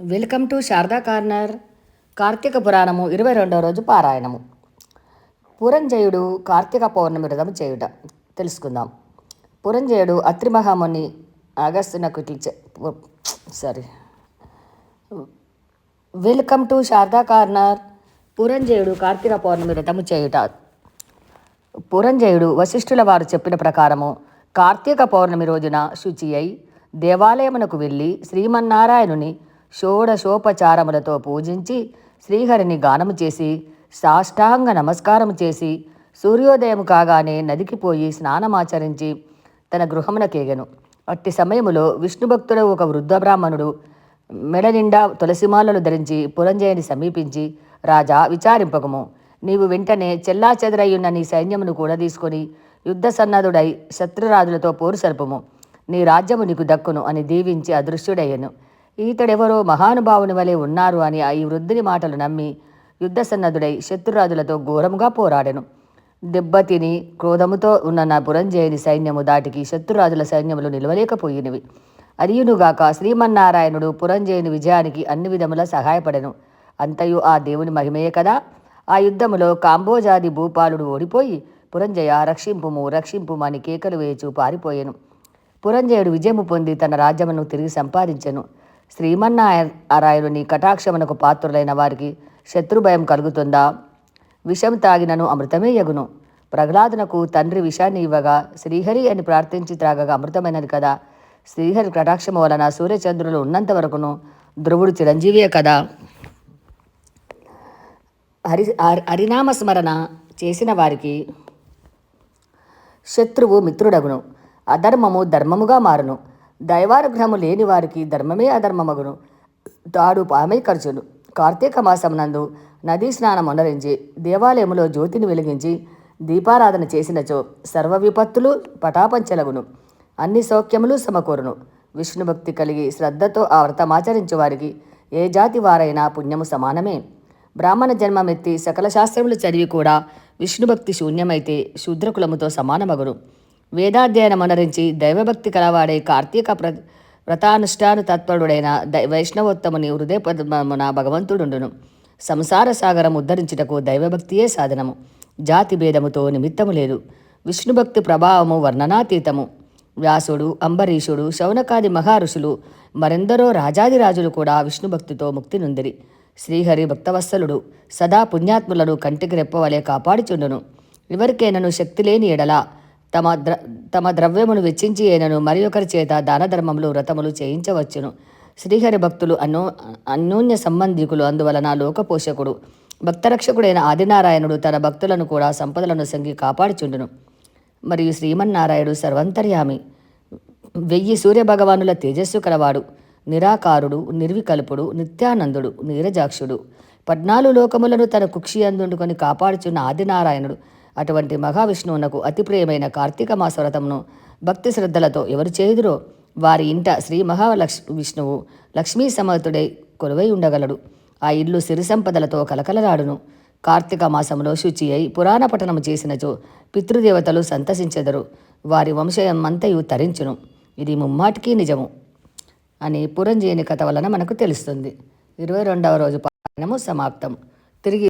Welcome to Sarada corner. Karthika Puranam ఇరవై రెండవ రోజు పారాయణము. పురంజయుడు కార్తీక పౌర్ణమి వ్రతం చేయుట. తెలుసుకుందాం. పురంజయుడు అత్రిమహాముని మహాముని sorry. Welcome to Sharada corner. పురంజయుడు Karthika Pournami వ్రతము చేయుట. పురంజయుడు వశిష్ఠుల వారు చెప్పిన ప్రకారము కార్తీక పౌర్ణమి రోజున శుచి అయి దేవాలయమునకు వెళ్ళి శ్రీమన్నారాయణుని షోడశోపచారములతో పూజించి శ్రీహరిని గానము చేసి సాష్టాంగ నమస్కారము చేసి సూర్యోదయం కాగానే నదికి పోయి స్నానమాచరించి తన గృహమునకేగెను అట్టి సమయములో విష్ణు భక్తుడు ఒక వృద్ధ బ్రాహ్మణుడు మెడ నిండా తులసిమాలలు ధరించి పురంజయుని సమీపించి రాజా విచారింపకము. నీవు వెంటనే చెల్లా చెదరయ్యున్న నీ సైన్యమును కూడా తీసుకొని యుద్ధ సన్నదుడై శత్రురాజులతో పోరు సల్పము నీ రాజ్యము నీకు దక్కును అని దీవించి అదృశ్యుడయ్యను. ఈతడెవరో మహానుభావుని వలె ఉన్నారు అని ఆ ఈ వృద్ధుని మాటలు నమ్మి యుద్ధ సన్నద్ధుడై శత్రురాజులతో ఘోరముగా పోరాడెను. దెబ్బతిని క్రోధముతో ఉన్న నా పురంజయుని సైన్యము దాటికి శత్రురాజుల సైన్యములు నిలవలేకపోయినవి. అరియునుగాక శ్రీమన్నారాయణుడు పురంజయుని విజయానికి అన్ని విధముల సహాయపడెను. అంతయు ఆ దేవుని మహిమయే కదా. ఆ యుద్ధములో కాంబోజాది భూపాలుడు ఓడిపోయి పురంజయ రక్షింపుము రక్షింపుము అని కేకలు వేయచూ పారిపోయెను. పురంజయుడు విజయము పొంది తన రాజ్యమును తిరిగి సంపాదించెను. శ్రీమన్నారాయణుని కటాక్షమునకు పాత్రులైన వారికి శత్రుభయం కలుగుతుందా? విషం తాగినను అమృతమే యగును. ప్రహ్లాదునకు తండ్రి విషాన్ని ఇవ్వగా శ్రీహరి అని ప్రార్థించి త్రాగగా అమృతమైనది కదా. శ్రీహరి కటాక్షము వలన సూర్యచంద్రులు ఉన్నంత వరకును ధ్రువుడు చిరంజీవియే కదా? హరి హరి- హరినామ స్మరణ చేసిన వారికి శత్రువు మిత్రుడగును. అధర్మము ధర్మముగా మారును. దైవానుగ్రహము లేని వారికి ధర్మమే అధర్మమగును. తాడు పామై ఖర్చును కార్తీక మాసమునందు నదీ స్నానం అనరించి దేవాలయములో జ్యోతిని వెలిగించి దీపారాధన చేసినచో సర్వ విపత్తులు పటాపంచలగును. అన్ని సౌఖ్యములు సమకూరును. విష్ణుభక్తి కలిగి శ్రద్ధతో ఆ వ్రతమాచరించు వారికి ఏ జాతి వారైనా పుణ్యము సమానమే. బ్రాహ్మణ జన్మమెత్తి సకల శాస్త్రములు చదివి కూడా విష్ణుభక్తి శూన్యమైతే శూద్రకులముతో సమానమగును. వేదాధ్యయనం అనరించి దైవభక్తి కలవాడే కార్తీక ప్ర వ్రతానుష్ఠాన తత్పరుడైన దై వైష్ణవోత్తముని హృదయ పద్మమున భగవంతుడుండును. సంసార సాగరం ఉద్ధరించుటకు దైవభక్తియే సాధనము. జాతి భేదముతో నిమిత్తము లేదు. విష్ణుభక్తి ప్రభావము వర్ణనాతీతము. వ్యాసుడు అంబరీషుడు శౌనకాది మహారుషులు మరెందరో రాజాదిరాజులు కూడా విష్ణుభక్తితో ముక్తి నొందిరి. శ్రీహరి భక్తవత్సలుడు సదా పుణ్యాత్ములను కంటికి రెప్పవలే కాపాడుచుండును. ఎవరికైనను శక్తి లేని ఎడల తమ ద్ర తమ ద్రవ్యమును వెచ్చించి ఏనను మరి ఒకరి చేత దాన ధర్మములు వ్రతములు చేయించవచ్చును. శ్రీహరి భక్తులు అన్యో అన్యోన్య సంబంధికులు అందువలన లోకపోషకుడు భక్తరక్షకుడైన ఆదినారాయణుడు తన భక్తులను కూడా సంపదలను సంగి కాపాడుచుండును. మరియు శ్రీమన్నారాయణుడు సర్వంతర్యామి. వెయ్యి సూర్యభగవానుల తేజస్సు కలవాడు నిరాకారుడు నిర్వికల్పుడు నిత్యానందుడు నీరజాక్షుడు. పద్నాలుగు లోకములను తన కుక్షి అందుకొని కాపాడుచున్న ఆదినారాయణుడు అటువంటి మహావిష్ణువునకు అతి ప్రియమైన కార్తీక మాస వ్రతమును భక్తి శ్రద్ధలతో ఎవరు చేయుదురో వారి ఇంట శ్రీ మహాలక్ష్ విష్ణువు లక్ష్మీ సమర్థుడై కొలువై ఉండగలడు. ఆ ఇల్లు సిరి సంపదలతో కలకలరాడును కార్తీక మాసములో శుచి అయి పురాణ పఠనము చేసినచో పితృదేవతలు సంతసించెదరు. వారి వంశమంతయు తరించును. ఇది ముమ్మాటికి నిజము అని పురంజీని కథ వలన మనకు తెలుస్తుంది. ఇరవై రెండవ రోజు పారాయణము సమాప్తం. తిరిగి